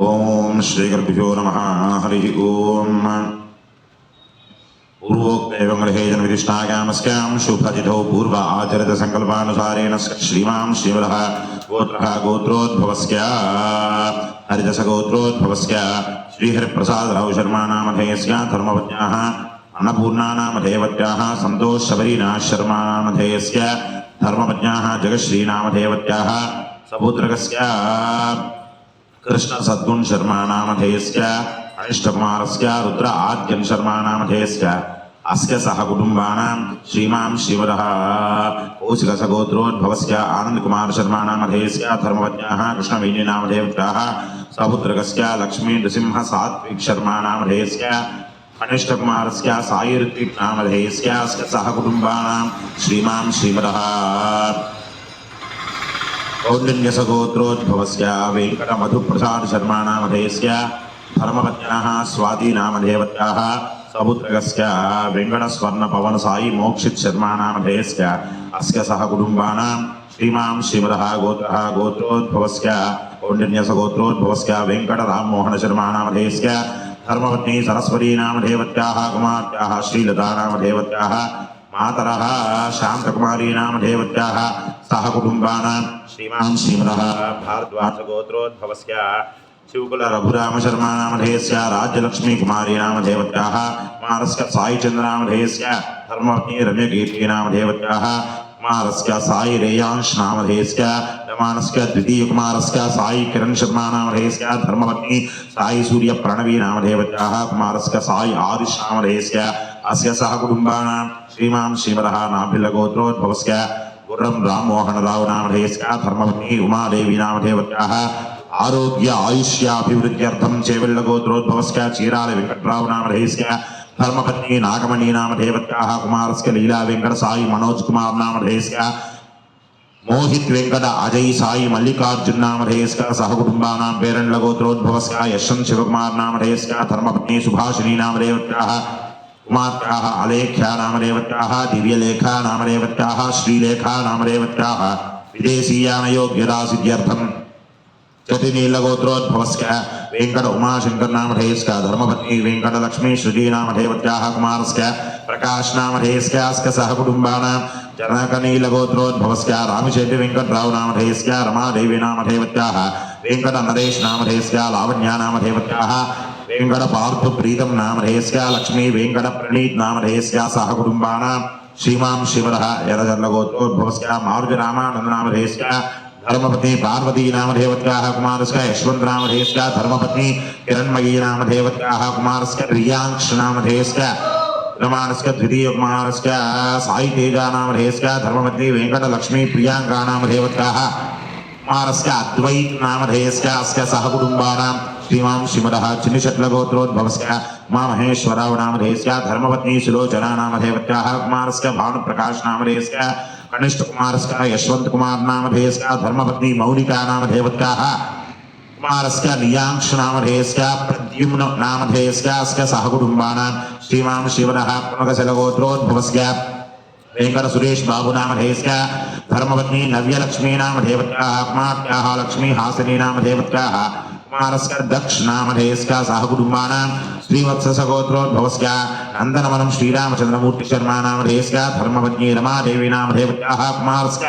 ओम श्री गुरुभ्यो नम, हरि ओम। पूर्वोक्तवृहेजन विधिष्ठायामस्यां पूर्व आचरित संकल्पानुसारेण श्रीमां श्रीमदः गोत्रः गोत्रोद्भवस्या हरिदशगोत्रोद्भवस्या श्रीहरिप्रसादराव शर्माणामधेयस्या धर्मपत्न्याः अन्नपूर्णानामधेयवत्याः सन्तोषबरीनाः शर्माणामधेयस्य सपुत्रकस्य कृष्णसद्गुण शर्माणामधेयश्च अनिष्टकुमारश्च रुद्र आद्यं शर्माणामधेयश्च अस्य सह कुटुम्बानां श्रीमां श्रीवरः, कौशिकसगोत्रोद्भवस्य आनन्दकुमार शर्माणामधेयस्य धर्मवज्ञाः कृष्णवेणीनामधेयवृत्ताः सपुत्रकस्य, लक्ष्मीनृसिंहसात्विकशर्माणामधेयस्य अनिष्टकुमारस्य सायुर्त्विक् अस्य सह कुटुम्बानां श्रीमां शिवर कौण्डिन्यसगोत्रोद्भवस्य वेङ्कटमधुप्रसाद शर्मा नामधेयस्य धर्मपत्न्याः स्वाती नामधेयवत्याः सपुत्रकस्य वेङ्कटस्वर्णपवनसायि मोक्षित् शर्मा नामधेयस्य अस्य सह कुटुम्बानां श्रीमां श्रीमदः गोत्रः गोत्रोद्भवस्य कौण्डिन्यसगोत्रोद्भवस्य वेङ्कटराममोहन शर्मा नामधेयस्य धर्मपत्नी सरस्वती नामधेयवत्याः कुमार्त्याः श्रीलता नामधेयवत्याः मातरः शान्तकुमारी नामधेयवत्याः सह कुटुम्बानां श्रीमान् श्रीमदः भारद्वाजगोत्रोद्भवस्य शिवकुल रघुराम शर्मा नामधेयस्य राज्यलक्ष्मी कुमारी नामधेयवत्याः कुमारस्य साईचन्द्र नामधेयस्य धर्मपत्नी रम्यकीर्ति नामधेयवत्याः कुमारस्य साई रेयांश नामधेयस्य यमानस्य द्वितीयकुमारस्य साई किरण शर्मा नामधेयस्य धर्मपत्नी साई सूर्य प्रणवी नामधेयवत्याः कुमारस्य साई आदिश అస్య సహ కుటుంబానాం శ్రీమాం శ్రీమరః నాభిల్లగోత్రోద్భవస్య గుర్రం రామ్మోహనరావు నామధేయస్య ధర్మపత్ని ఉమాదేవి నామధేవత్యాः ఆరోగ్య ఆయుష్యాభివృద్ధ్యర్థం చేవెళ్ళగోత్రోద్భవస్య చీరాల వెంకట్రావు నామధేయస్య ధర్మపత్ని నాగమణి నామధేవత్యాः కుమారస్య లీలా వెంకట సాయి మనోజ్ కుమార్ నామధేయస్య మోహిత్ వెంకట అజయ్ సాయి మల్లికార్జున్ నామధేయస్క సహకుటుంబానాం పేరండ్ల గోత్రోద్భవస్క యశ్వం శివకుమార్ నామధేయస్క ధర్మపత్ని సుభాషిణీ నామధేయత్యాహ కుమార్త్యాः అలేఖ్యా నామదేవత్యాः దివ్యలేఖా నామదేవత్యాः శ్రీలేఖా నామదేవత్యాः విదేశీయానయోగ్యతా సిద్ధ్యర్థం చతినీలగోత్రోద్భవస్క వెంకట ఉమాశంకర్ నామధేయస్క ధర్మపత్ని వెంకట లక్ష్మీ సృజీ నామధేవత్యాः కుమారస్క ప్రకాశ్ वेङ्कटनरेशनामधेयस्या लावण्यानामधेयवत्याः वेङ्कटपार्थप्रीतं नामधेयस्या लक्ष्मी वेङ्कटप्रणीतनामधेयस्या सह कुटुम्बानां श्रीमां शिवरः यरजर्लगोत्रोद्भवस्या मारुजरामानन्दनामधेयस्या धर्मपत्नी पार्वती नाम देवत्याः कुमारस्य यशवन्त नाम देवस्य धर्मपत्नी किरणमयी नाम देवत्याः कुमारस्य रियांक्ष नाम देवस्य कुमारस्य द्वितीय कुमारस्य साई तेजा नाम देवस्य धर्मपत्नी वेङ्कटलक्ष्मी प्रियाङ्का नाम देवत्याः अद्वैत नामधेयस्य अस्य सहकुटुम्बानां श्रीमां श्रीमदः चिन्निषट्लगोत्रोद्भवस्य उमामहेश्वराव नामधेयस्य धर्मपत्नी सुलोचना नामधेवत्याः कुमारस्य भानुप्रकाश नामधेयस्य कनिष्ठ कुमारस्य यशवंत कुमार नामधेयस्य धर्मपत्नी मौलिका नामधेवत्याः कुमारस्य नियांश नामधेयस्य प्रद्युम्न नामधेयस्य अस्य सहकुटुम्बानां श्रीमां शिवनः पुनकशलगोत्रोद्भवस्य वेंकट सुरेश శేఖర సురేష్ బాబు నామధేయస్య ధర్మవత్ని నవ్యలక్ష్మీ నామధేవత్యాः ఆత్మాత్యాः లక్ష్మీ హాసిని నామధేవత్యాः కుమారస్య దక్ష్ నామధేయస్య సహకుటుంబానాం శ్రీవత్ససగోత్రోద్భవస్య నందనవనం శ్రీరామచంద్రమూర్తి శర్మ నామధేయస్య ధర్మవత్ని రమాదేవి నామధేవత్యాः కుమారస్య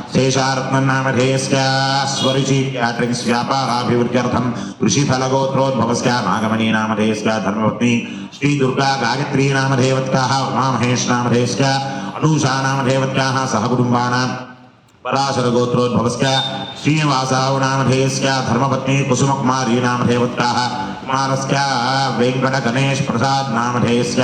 शेषारत्नन्नामधेयस्यास्वरिचीयाट्रिंस् व्यापाराभिवृद्ध्यर्थम् ऋषिफलगोत्रोद्भवस्यामागमनीनामधेयस्या धर्मपत्नी श्रीदुर्गा गायत्रीनामधेवत्याः उमामहेशनामधेयस्या अनूषानामधेवत्याः सहकुटुम्बानाम् पराशरगोत्रोद्भवस्य श्रीनिवासावनामधेयस्या धर्मपत्नी कुसुमकुमारीनामधेवत्याः వర్తమానస్య వేంకట గణేష్ ప్రసాద్ నామధేయస్య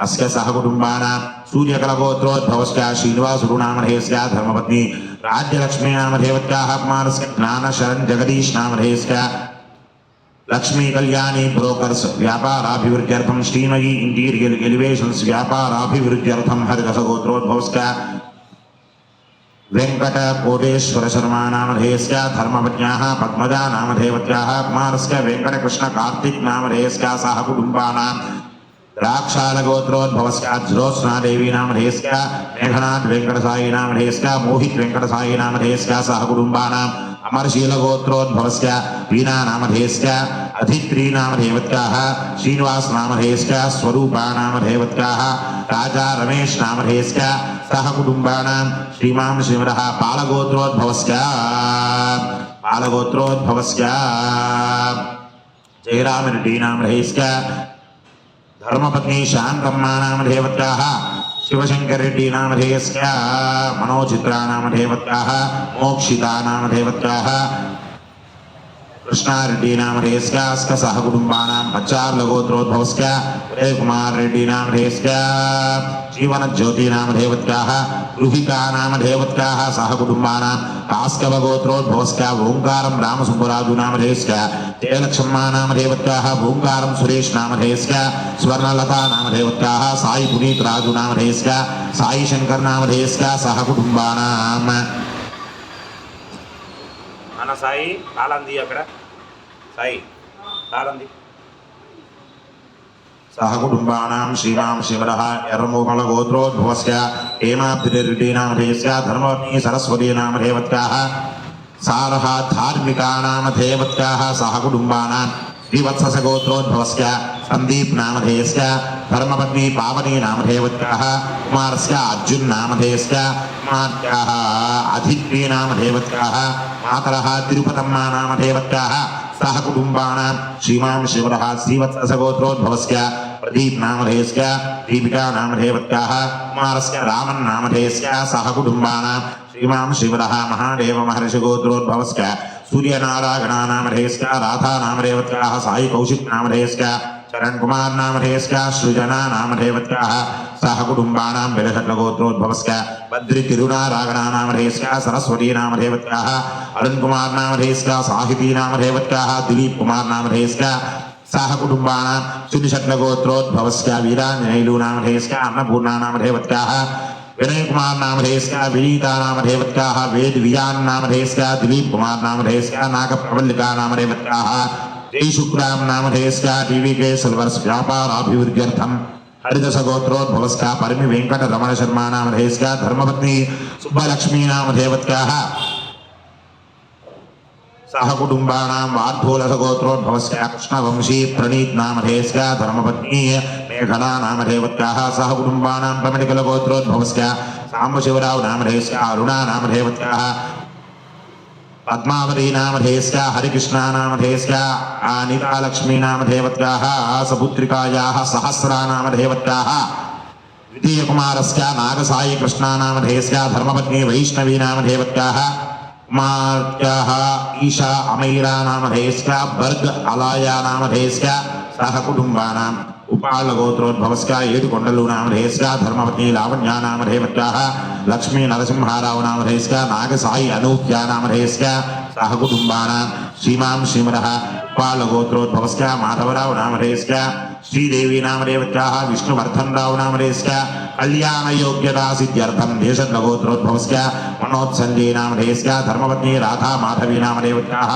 అస్య సహకుటుంబానా సూర్యకలగోత్రోద్భవస్య శ్రీనివాసుడు నామధేయస్య ధర్మపత్ని రాజ్యలక్ష్మీ నామధేవత్యాः అపమానస్య జ్ఞానశరణ్ జగదీష్ నామధేయస్య లక్ష్మీ కళ్యాణి బ్రోకర్స్ వ్యాపారాభివృద్ధ్యర్థం శ్రీమయి ఇంటీరియల్ ఎలివేషన్స్ వ్యాపారాభివృద్ధ్యర్థం హరిరసగోత్రోద్భవస్క గోత్రోద్భవస్క వెంకట కోటేశ్వర శర్మా నామధేయస్య ధర్మపత్న్యాः పద్మజా నామధేవత్యాः కుమారస్య వెంకటకృష్ణ కార్తిక్ నామధేయస్య సహ కుటుంబానాం ద్రాక్షాలగోత్రోద్భవస్య జ్యోత్స్నాదేవి నామధేయస్య మేఘనాథ్ వెంకటసాయి నామధేయస్య మోహిత్ వెంకటసాయి రాజా రమేష్ నామధేయస్య సహ కుటుంబానాం శ్రీమాన్ శ్రీమదः పాలగోత్రోద్భవస్య. పాలగోత్రోద్భవస్య. జయరామరెడ్డి నామధేయస్య ధర్మపత్ని శాంతమ్మానామధేవత్కాహ నామధేవత్యాः శివశంకరెడ్డి నామధేయస్య మనోచిత్రా నామధేవత్యాः మోక్షితా నామధేవత్యాः కృష్ణారెడ్డి నామధేయస్య స్క సహ కుటుంబానాం పచ్చార్లగోత్రోద్భవస్య ఉదయ్ కుమార్ రెడ్డి నామధేయస్య జీవన జ్యోతి నామధేవత్యాः గృహికా నామధేవత్యాः సహ కుటుంబానాం భాస్కవ గోత్రోద్భవస్య ఓంకారం రామసుబ్బరాజు నామధేయస్య జయలక్ష్మా నామధేవత్యాः ఓంకారం సురేష్ నామధేయస్య స్వర్ణలతా నామధేవత్యాः సాయి పునీత్ రాజు నామధేయస్య సాయి శంకర్ నామధేయస్య సహ కుటుంబానాం మన సాయి తాళంది అక్కడ. సాయి తాళంది సహ కుటుంబానాం శ్రీరామ శివరः ఎర్రమూకల గోత్రోద్భవస్య హేమాబ్దిరెడ్డి నామధేయస్య ధర్మవత్ని సరస్వతీ నామధేవత్యాः సారः ధార్మికా నామధేవత్యాः సహ కుటుంబానాం శ్రీవత్సస గోత్రోద్భవస్య సందీప్ నామధేయస్య ధర్మపత్ని పావని నామధేవత్యాः కుమారస్య అర్జున్ నామధేయస్య కుమార్త్యాः అధిత్రీ నామధేవత్యాः మాతరः తిరుపతమ్మా నామధేవత్యాः సహ కుటుంబానాం శ్రీమాన్ శివరः శ్రీవత్సగోత్రోద్భవస్య ప్రదీప్ నామధేయస్య దీపికా నామధేవత్యాः కుమారస్య రామన్ నామధేయస్య సహ కుటుంబానాం శ్రీమాన్ శివరः మహాదేవ మహర్షి గోత్రోద్భవస్య సూర్యనారాయణ నామధేయస్య రాధా నామధేవత్యాः సాయి కౌశిక్ నామధేయస్య చరణ్ కుమార్ నామధేయస్య సృజన నామధేవత్యాः సహ కుటుంబానాం వెలసట్ల గోత్రోద్భవస్య బద్రి తిరునారాయణ నామధేయస్య సరస్వతీ నామధేవత్యాः అరుణ్ కుమార్ నామధేయస్య సాహితీ నామధేవత్యాः దిలీప్ కుమార్ నామధేయస్య సాహ కుటుంబానాం సునిషట్ల గోత్రోద్భవస్య వీరాంజనేయులు నామధేయస్య అన్నపూర్ణా నామధేవత్యాः కుమార్ నామధేయస్య వినీతా వేద్ వియాన్ దిలీప్ కుమార్ నామధేయస్య నాగ ప్రవల్లికా నామధేవత్యాः జై శుక్రాం నామధేయస్య టీవీకే సిల్వర్స్ వ్యాపారాభివృద్ధ్యర్థం హరిదశ గోత్రోద్భవస్య పరిమి వెంకట రమణ శర్మ నామధేయస్య ధర్మపత్ని సుబ్బలక్ష్మీ నామధేవత్యాः సహ కుటుంబానాం వార్ధూలస గోత్రోద్భవస్య కృష్ణవంశీ ప్రణీత్ నామధేయస్య ధర్మపత్ని మేఘనా నామధేవత్యాः సహ కుటుంబానాం ప్రమిడికల గోత్రోద్భవస్య సాంబశివరావు నామధేయస్య అరుణా నామధేవత్యాः పద్మావతి నామధేయస్య హరికృష్ణా నామధేయస్య ఈశా అమైరా నామధేయస్య బర్గ్ అలాయా సహ కుటుంబానాం ఉపాళ గోత్రోద్భవస్య ఏడుకొండలు నామధేయస్య ధర్మపత్ని లావణ్యా నామధేవత్యాः లక్ష్మీ నరసింహారావు నామధేయస్య నాగసాయి అనూహ్యా సహ కుటుంబానాం శ్రీమాం శ్రీమర ఉపాళ గోత్రోద్భవస్య మాధవరావు నామధేయస్య శ్రీదేవి నామదేవత్యాः విష్ణువర్ధన్ రావు నామరేశ్చ కళ్యాణ యోగ్యతా సిద్ధ్యర్థం దేశద్గోత్రోద్భవస్య మనోత్సంజయ నామధేయస్య ధర్మపత్ని రాధా మాధవి నామదేవత్యాः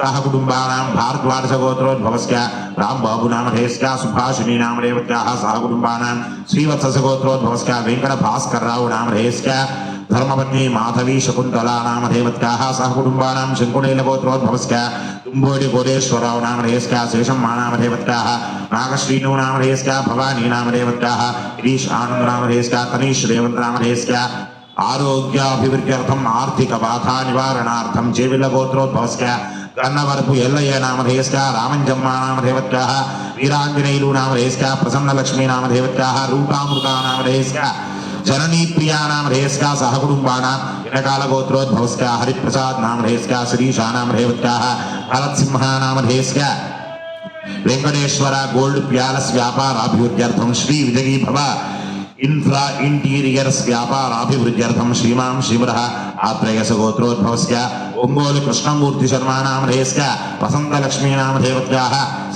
సహ కుటుంబానాం భారద్వాదశ గోత్రోద్భవస్య రాంబాబు నామధేయస్య సుభాషిణి నామదేవత్యాः సహ కుటుంబానాం శ్రీవత్సగోత్రోద్భవస్య వెంకట భాస్కర్ రావు నామధేయస్య ధర్మపత్ని మాధవి శకుంతలా నామదేవత్యాः సహ కుటుంబానాం శంకునీల గోత్రోద్భవస్య తుంబోడి కోటేశ్వరరావు నామధేయస్య శేషమ్మ నామదేవత్యాः నాగశ్రీను నామధేయస్య భవానీ నామదేవత్యాः గిరీష్ ఆనంద్ నామధేయస్య తనీష్ రేవంత్ నామధేయస్య ఆరోగ్యాభివృద్ధ్యర్థం ఆర్థిక బాధా నివారణార్థం చేవిల గోత్రోద్భవస్య గన్నవరపు ఎల్లయ్య నామధేయస్య రామంజమ్మ నామదేవత్యాः వీరాంజనేయులు నామధేయస్య ప్రసన్నలక్ష్మీ నామదేవత్యాः రూపామృత నామధేయస్య జననీ ప్రియాణం రేస్కా సహకుటుంబానాం ఎడకాల గోత్రోద్భవస్కా హరిప్రసాద్ నామ రేస్కా శిరీషానాం రేవత్యా భరత్సింహానామ రేస్కా వెంకటేశ్వర గోల్డ్ ప్యాలెస్ వ్యాపారాభివృద్ధ్యర్థం శ్రీ విజయీ భవ ఇన్ఫ్రా ఇంటీరియర్స్ వ్యాపారాభివృద్ధ్యర్థం శ్రీమాం శ్రీమర ఆత్రేయస గోత్రోద్భవస్య ఒంగోలు కృష్ణమూర్తి శర్మానామధేయస్క వసంతలక్ష్మీనామధేవత్యా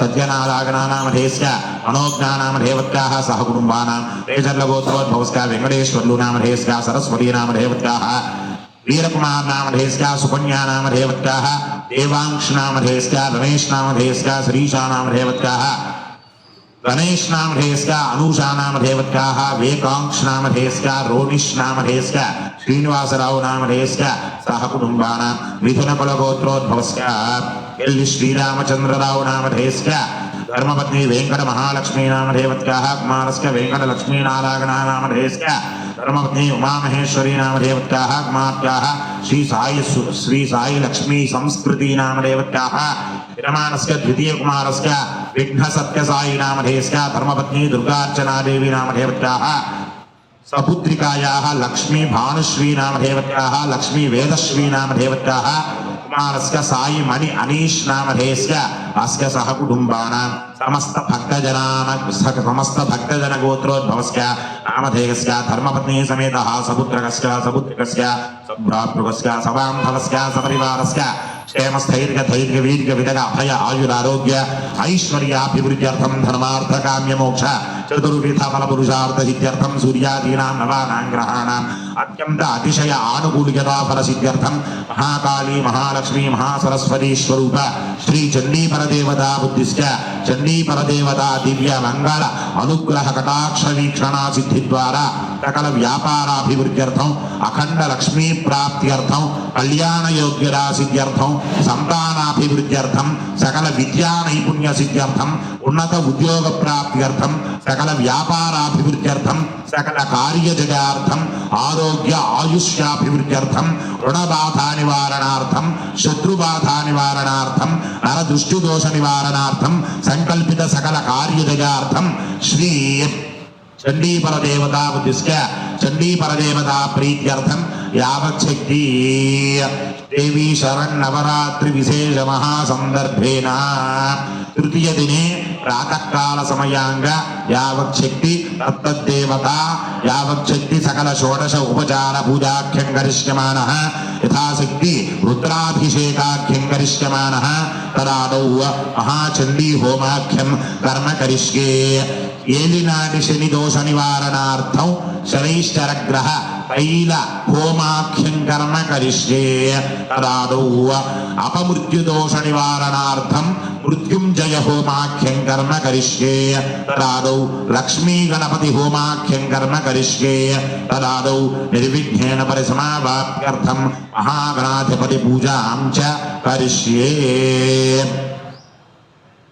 సత్యనారాగణానామధేయస్క మనోజ్ఞానామధేవత్యా సహ కుటుంబానాం రేజర్లగోత్రోద్భవస్క వెంకటేశ్వర్లు నామధేయస్క సరస్వతీనామధేవత్యా వీరకుమార్నామధేయస్క సుకన్యానామధేవత్యా దేవాంక్షనామధేయస్క రమేష్నామధేయస్క శ్రీశానామధేవత్యా గణేష్ నామ ధేస్క అనూషా నామ దేవత్యాహ వేకాంక్ష నామ ధేస్క రోనిష్ నామ ధేస్క శ్రీనివాసరావు నామధేయస్య సహ కుటుంబాన మిథున కుల గోత్రోద్భవస్య ఎల్లి శ్రీరామచంద్రరావు నామధేయస్య ధర్మపత్ని వెంకట మహాలక్ష్మీ నామధేవత్యా కుమారస్క వెంకట లక్ష్మీనారాయణ నామధేయస్య ధర్మపత్ని ఉమామహేశ్వరి నామదేవత్యా కుమార్యా శ్రీ సాయి శ్రీ సాయి లక్ష్మీ సంస్కృతి నామదేవత్యా విరమానస్క ద్వితీయ కుమారస్క విఘ్న సత్య సాయి నామధేయస్య ధర్మపత్ని దుర్గార్చనాదేవి నామదేవత్యా సపుత్రికాయాः లక్ష్మీ భానుశ్రీనామధేవత్యాः లక్ష్మీ వేదశ్రీనామధేవత్యాः కుమారస్య సాయి మణి అనీష్ నామధేయస్య అస్య సహ కుటుంబానా సమస్త భక్తజనాన సమస్త భక్తజన గోత్రోద్భవస్య నామధేయస్య ధర్మపత్ని సమేత సపుత్రకస్య సపుత్రికస్య సభ్రాతృకస్య సవాంభవస్య సపరివారస్య క్షేమ స్థైర్య ధైర్య వీర్య విదగ అభయ ఆయురారోగ్య ఐశ్వర్యాభివృద్ధ్యర్థం ధర్మార్థ కామ్య మోక్ష చతుర్విధ ఫల పురుషార్థ సిద్ధ్యర్థం సూర్యాదీనాం నవానాం గ్రహాణం అత్యంత అతిశయ ఆనుకూల్యత ఆనుకూల్యతా ఫలసిద్ధ్యర్థం మహాకాళీ మహాలక్ష్మీ మహాసరస్వతి స్వరూప శ్రీ చండీపర దేవత బుద్ధిష్ట చండీపర దేవత దివ్య మంగళ అనుగ్రహ కటాక్ష వీక్షణ సిద్ధి ద్వారా సకల వ్యాపారాభివృద్ధ్యర్థం అఖండ లక్ష్మీ ప్రాప్త్యర్థం కళ్యాణ యోగ్యరా సిద్ధ్యర్థం సంతానాభివృద్ధ్యర్థం సకల విద్యా నైపుణ్య సిద్ధ్యర్థం ఉన్నత ఉద్యోగ ప్రాప్త్యర్థం సకల వ్యాపారాభివృద్ధ్యర్థం సకల కార్యజయార్థం ఆరో ఆరోగ్య ఆయుష్యాభివృద్ధ్యర్థం రుణబాధ నివారణార్థం శత్రుబాధ నివారణార్థం నరదృష్టి దోష నివారణార్థం సంకల్పిత సకల కార్యజయార్థం శ్రీ చండీపరదేవతా ఉద్దిశ్య చండీపరదేవతా ప్రీత్యర్థం యావచ్చక్తి దేవీ శరన్నవరాత్రి విశేష మహాసందర్భేన తృతీయ దినే ప్రాతకాల సమయాంగ యావచ్చక్తి తత్తద్దేవత యావచ్చక్తి సకల షోడశ ఉపచార పూజాఖ్యం కరిష్యమాన यथाशक्ति रुद्राभिषेकाख्यम करिष्यम तदाद महाचंडी होमाख्यम कर्म करिष्ये। येलिनाटि शनि दोष निवारणार्थ शनिश्चर ग्रह तैल होमाख्यम कर्म करिष्ये। तदाद अपमृत्यु दोष निवारणार्थम मृत्युम जय होमाख्यम कर्म करिष्ये। तदाद लक्ष्मी गणपति होमाख्यम कर्म करिष्ये। तदाद निर्विघ्नेन परिसमावाप्यर्थम महागणाधिपतिपूजां च करिष्ये।